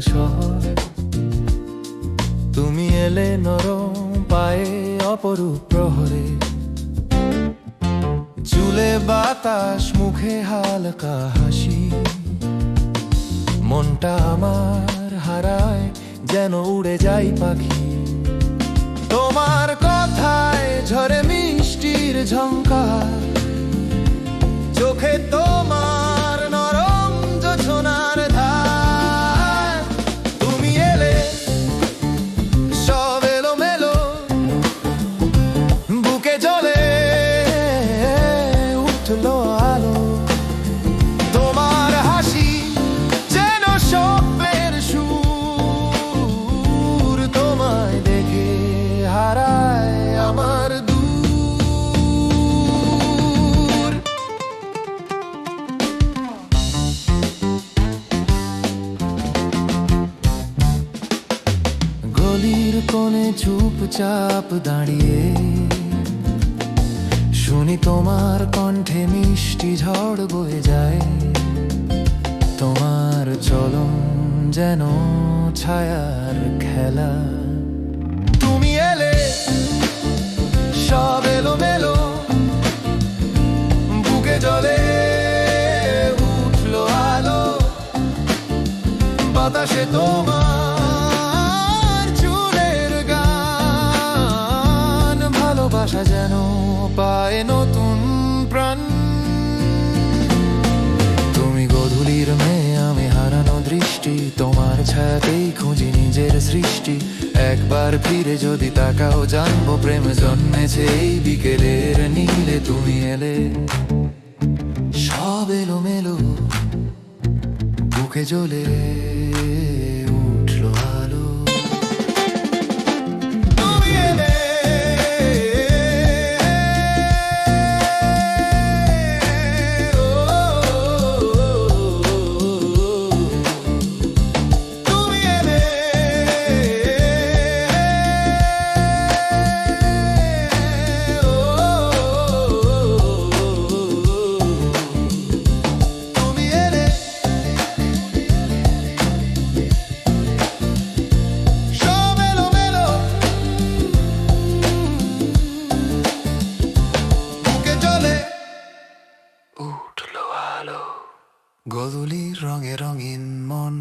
শহর। তুমি এলে নরম পায়ে অপরূপ প্রহরে। চুলে বাতাস, মুখে হালকা হাসি। মনটা আমার হারায়, যেন উড়ে যাই পাখি। তোমার গলির কোণে চুপচাপ দাঁড়িয়ে শুনি তোমার কণ্ঠে মিষ্টি ঝড় বয়ে যায়। তোমার চলন যেন ছায়ার খেলা। তুমি এলে, সব এলো মেলো বুকে জলে উঠল আলো। বাতাসে তোমার ভালোবাসা যেন পায় নতুন প্রাণ। তুমি গধূলির মেয়ে, আমি হারানো দৃষ্টি, তোমার ছায়াতেই খুঁজি নিজের সৃষ্টি। একবার ফিরে যদি তাকাও, জানব প্রেম জন্মেছে এই বিকেলের নীলে। তুমি এলে সব এলো মেলো বুকে জ্বলে। আলো গধূলির রঙে রঙিন মন।